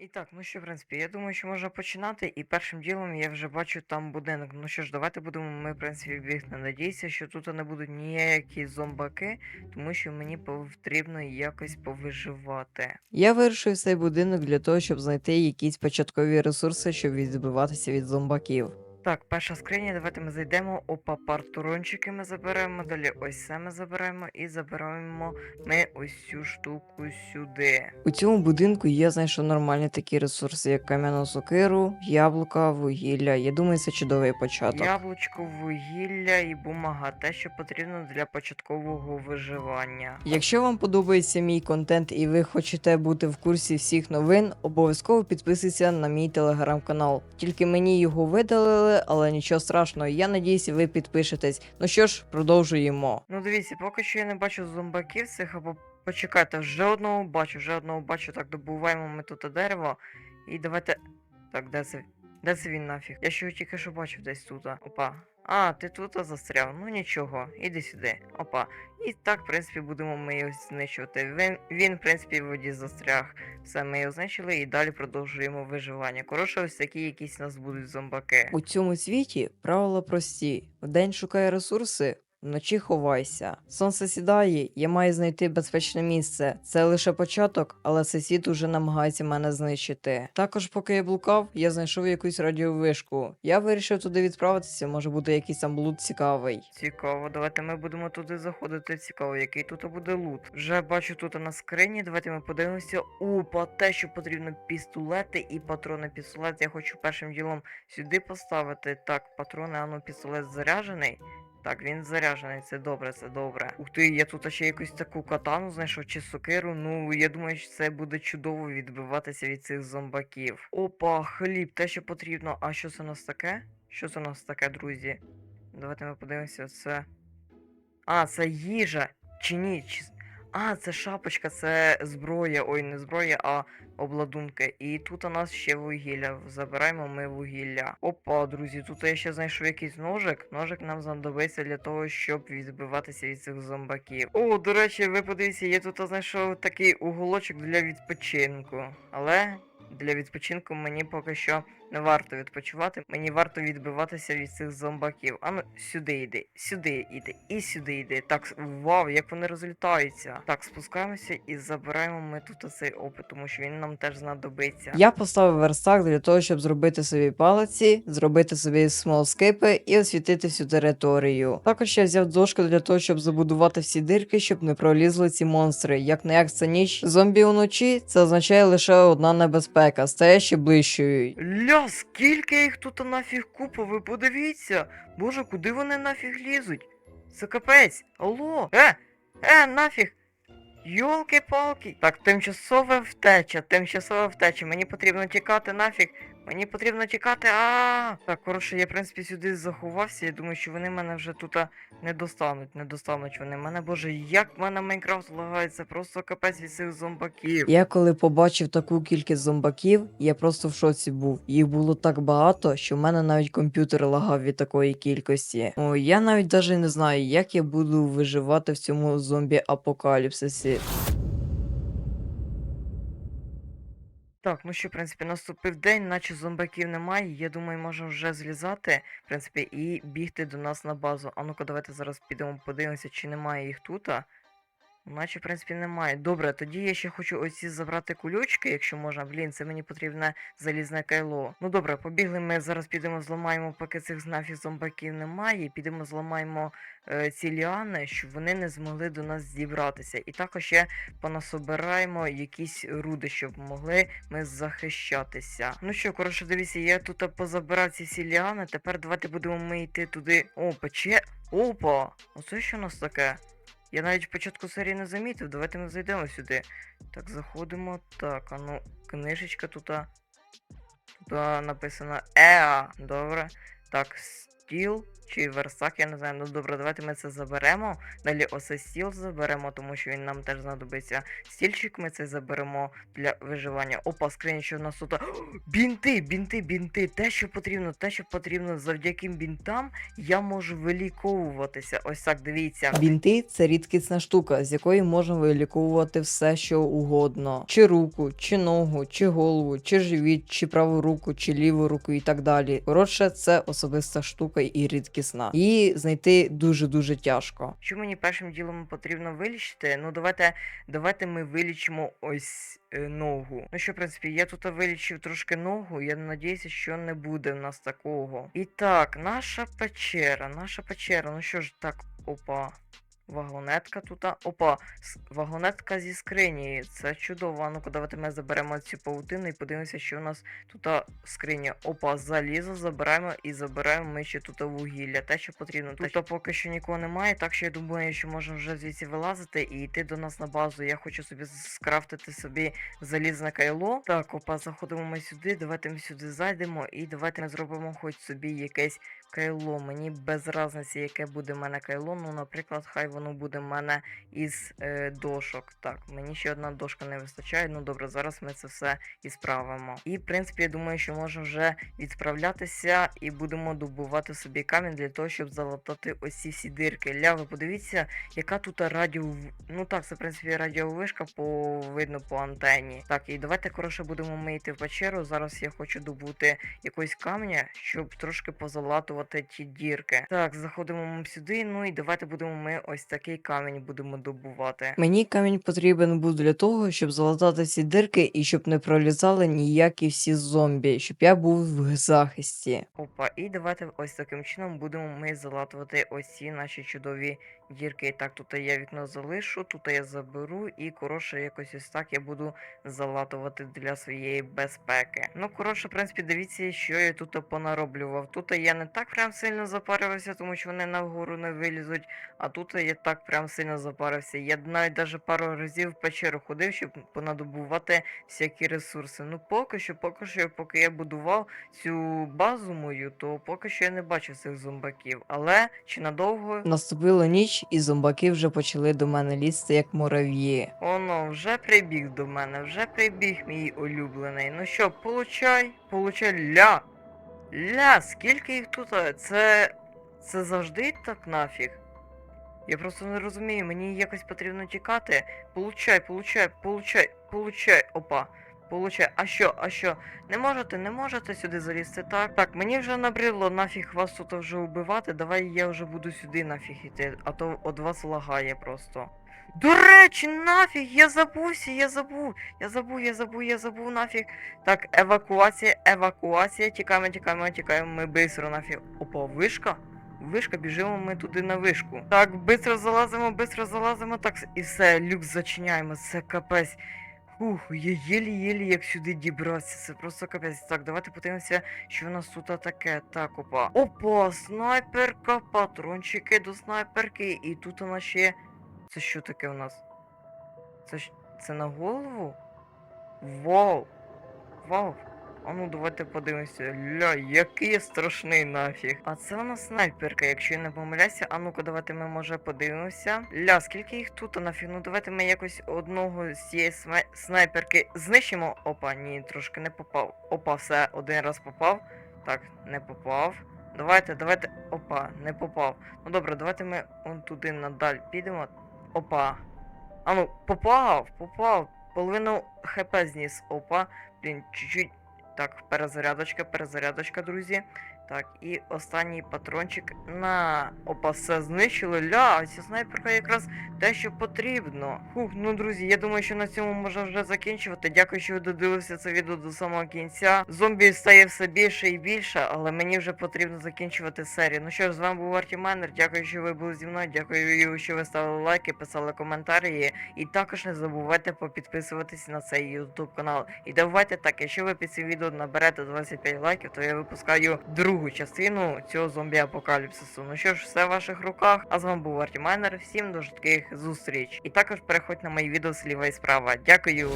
І так, ну що, в принципі, я думаю, що можна починати, і першим ділом я вже бачу там будинок. Ну що ж, давайте будемо ми, в принципі, бігти. Надіюся, що тут не будуть ніякі зомбаки, тому що мені потрібно якось повиживати. Я вирішив цей будинок для того, щоб знайти якісь початкові ресурси, щоб відбиватися від зомбаків. Так, перша скриня, давайте ми зайдемо. Опа, партурончики ми заберемо. Далі ось це ми заберемо і забираємо ми ось цю штуку сюди. У цьому будинку я знайшов нормальні такі ресурси, як кам'яну сокиру, яблука, вугілля. Я думаю, це чудовий початок. Яблучко, вугілля і бумага, те, що потрібно для початкового виживання. Якщо вам подобається мій контент і ви хочете бути в курсі всіх новин, обов'язково підписуйтесь на мій телеграм-канал. Тільки мені його видалили, але нічого страшного. Я надіюсь, ви підпишетесь. Ну що ж, продовжуємо. Ну дивіться, поки що я не бачу зомбаків цих, або почекайте, вже одного бачу, вже одного бачу. Так, добуваємо ми тут дерево. І давайте. Так, де це? Де це він нафіг? Я ще тільки що бачив десь тут. Опа. А, ти тут застряв. Ну нічого, іди сюди. Опа. І так, в принципі, будемо ми його знищувати. Він, він в принципі, в воді застряг. Все, ми його знищили і далі продовжуємо виживання. Коротше, ось такі якісь у нас будуть зомбаки. У цьому світі правила прості: вдень шукай ресурси, вночі ховайся. Сонце сідає, я маю знайти безпечне місце. Це лише початок, але світ уже намагається мене знищити. Також, поки я блукав, я знайшов якусь радіовишку. Я вирішив туди відправитися, може бути якийсь там блуд цікавий. Цікаво, давайте ми будемо туди заходити. Цікаво, який тут буде лут. Вже бачу тут на скрині. Давайте ми подивимося. Опа, те, що потрібно пістолети і патрони. Пістолет я хочу першим ділом сюди поставити. Так, патрони, ану, пістолет заряджений. Так, він заряджений, це добре, це добре. Ух ти, я тут ще якусь таку катану знайшов чи сокиру. Ну, я думаю, що це буде чудово відбиватися від цих зомбаків. Опа, хліб, те, що потрібно. А що це у нас таке? Що це у нас таке, друзі? Давайте ми подивимося, це. А, це їжа. Чи ні? А, це шапочка, це зброя. Ой, не зброя, а обладунки. І тут у нас ще вугілля. Забираємо ми вугілля. Опа, друзі, тут я ще знайшов якийсь ножик. Ножик нам знадобиться для того, щоб відбиватися від цих зомбаків. О, до речі, ви подивіться, я тут знайшов такий уголочок для відпочинку. Але для відпочинку мені поки що не варто відпочивати. Мені варто відбиватися від цих зомбаків. Ану, сюди йди, сюди йди, і сюди йди. Так, вау, як вони розлітаються. Так, спускаємося і забираємо ми тут цей опит, тому що він нам теж знадобиться. Я поставив верстак для того, щоб зробити собі палиці, зробити собі смолскипи і освітити всю територію. Також я взяв дошку для того, щоб забудувати всі дирки, щоб не пролізли ці монстри. Як не як це ніч, зомбі уночі це означає лише одна небезпека, стає ще ближчою. Ля, скільки їх тут нафіг купа, ви подивіться. Боже, куди вони нафіг лізуть? Це капець. Алло. Е! Е, нафіг. Йолки-палки. Так, тимчасова втеча, тимчасова втеча. Мені потрібно тікати нафіг. Мені потрібно тікати. А. Так, коротше, я в принципі сюди заховався. Я думаю, що вони мене вже тут не достануть. Не достануть вони мене. Боже, як мене Майнкрафт лагається, просто капець від цих зомбаків. Я коли побачив таку кількість зомбаків, я просто в шоці був. Їх було так багато, що в мене навіть комп'ютер лагав від такої кількості. О, я навіть даже не знаю, як я буду виживати в цьому зомбі-апокаліпсисі. Так, ну що, в принципі, наступив день, наче зомбаків немає. Я думаю, можемо вже злізати, в принципі, і бігти до нас на базу. А ну-ка, давайте зараз підемо подивимося, чи немає їх тут. Наче, в принципі, немає. Добре, тоді я ще хочу оці забрати кулючки, якщо можна. Блін, це мені потрібне залізне кайло. Ну добре, побігли ми зараз підемо зламаємо, поки цих нафіг зомбаків немає. Підемо зламаємо е, ці ліани, щоб вони не змогли до нас зібратися. І також ще понасобираємо якісь руди, щоб могли ми захищатися. Ну що, коротше, дивіться, я тут позабирав ці всі ліани. Тепер давайте будемо ми йти туди. О, пече. Опа! Оце що у нас таке? Я навіть початку серії не замітив, давайте ми зайдемо сюди. Так, заходимо. Так, а ну, книжечка тут. Тут написано Еа. Добре. Так, стіл чи верстак, я не знаю. Ну добре, давайте ми це заберемо. Далі оце стіл заберемо, тому що він нам теж знадобиться. Стільчик ми це заберемо для виживання. Опа, скриня, що в нас тут. Бінти, бінти, бінти. Те, що потрібно, те, що потрібно завдяки бінтам, я можу виліковуватися. Ось так, дивіться. Бінти це рідкісна штука, з якої можна виліковувати все, що угодно: чи руку, чи ногу, чи голову, чи живіт, чи праву руку, чи ліву руку і так далі. Коротше, це особиста штука і рідкісна. Її знайти дуже дуже тяжко. Що мені першим ділом потрібно вилічити? Ну давайте, давайте ми вилічимо ось е, ногу. Ну що, в принципі, я тут вилічив трошки ногу. Я надіюся, що не буде в нас такого. І так, наша печера, наша печера. Ну що ж, так, опа. Вагонетка тут. Опа, вагонетка зі скрині. Це чудово. А ну-ка, давайте ми заберемо цю павутину і подивимося, що у нас тут скриня. Опа, залізо забираємо і забираємо ми ще тут вугілля. Те, що потрібно. Тут поки що нікого немає, так що я думаю, що можна вже звідси вилазити і йти до нас на базу. Я хочу собі скрафтити собі залізне кайло. Так, опа, заходимо ми сюди. Давайте ми сюди зайдемо і давайте ми зробимо хоч собі якесь кайло. Мені без разниці, яке буде в мене кайло. Ну, наприклад, хай воно буде в мене із е, дошок. Так, мені ще одна дошка не вистачає. Ну добре, зараз ми це все і справимо. І в принципі, я думаю, що можна вже відправлятися і будемо добувати собі камінь для того, щоб залатати ось всі дирки. Ля, ви подивіться, яка тут радіо. Ну так, це в принципі радіовишка по видно по антенні. Так, і давайте коротше будемо ми йти в печеру. Зараз я хочу добути якогось камня, щоб трошки позалатувати ті дірки. Так, заходимо ми сюди. Ну і давайте будемо ми ось такий камінь будемо добувати. Мені камінь потрібен був для того, щоб залатати ці дирки і щоб не пролізали ніякі всі зомбі, щоб я був в захисті. Опа, і давайте ось таким чином будемо ми залатувати ось ці наші чудові дірки. Так, тут я вікно залишу, тут я заберу, і коротше, якось ось так я буду залатувати для своєї безпеки. Ну, коротше, в принципі, дивіться, що я тут понароблював. Тут я не так прям сильно запарився, тому що вони нагору не вилізуть. А тут я так прям сильно запарився. Я навіть даже пару разів в печеру ходив, щоб понадобувати всякі ресурси. Ну поки що, поки що, поки я будував цю базу мою, то поки що я не бачив цих зомбаків. Але чи надовго? Наступила ніч, і зомбаки вже почали до мене лізти як мурав'ї. Оно, вже прибіг до мене, вже прибіг мій улюблений. Ну що, получай, получай ля. Ля, скільки їх тут? Це. Це завжди так нафіг? Я просто не розумію, мені якось потрібно тікати. Получай, получай, получай, получай. Опа. Получай. А що, а що? Не можете, не можете сюди залізти, так? Так, мені вже набридло нафіг вас тут вже вбивати. Давай я вже буду сюди нафіг іти, а то від вас лагає просто. До речі, нафіг, я забувся, я забув. Я забув, я забув, я забув нафіг. Так, евакуація, евакуація. Тікаємо, тікаємо, тікаємо. Ми бистро нафіг. Опа, вишка? Вишка, біжимо ми туди на вишку. Так, бистро залазимо, бистро залазимо. Так, і все, люк зачиняємо. Це капець. Ух, я єлі-єлі як сюди дібрався. Це просто капець. Так, давайте подивимося, що в нас тут таке. Так, опа. Опа, снайперка, патрончики до снайперки. І тут у нас ще. Це що таке у нас? Це. Це на голову? Вау! Вау! А ну давайте подивимося. Ля, який страшний нафіг. А це нас снайперка, якщо я не помиляюся. А ну-ка, давайте ми може подивимося. Ля, скільки їх тут а нафіг? Ну давайте ми якось одного з цієї снайперки знищимо. Опа, ні, трошки не попав. Опа, все, один раз попав. Так, не попав. Давайте, давайте. Опа, не попав. Ну добре, давайте ми он туди надаль підемо. Опа. А ну, попав, попав. Половину хп зніс. Опа. Блін, чуть-чуть. Так, перезарядочка, перезарядочка, друзі. Так, і останній патрончик на. Опа, все знищили. Ля, ця снайперка якраз те, що потрібно. Фух, ну друзі, я думаю, що на цьому можна вже закінчувати. Дякую, що ви додивилися це відео до самого кінця. Зомбі стає все більше і більше, але мені вже потрібно закінчувати серію. Ну що ж, з вами був Арті Майнер. Дякую, що ви були зі мною. Дякую, що ви ставили лайки, писали коментарі. І також не забувайте попідписуватись на цей YouTube канал. І давайте так, якщо ви під цим відео наберете 25 лайків, то я випускаю другу частину цього зомбі-апокаліпсису. Ну що ж, все в ваших руках. А з вами був Артімайнер. Всім до жорстких зустріч. І також переходьте на мої відео зліва і справа. Дякую.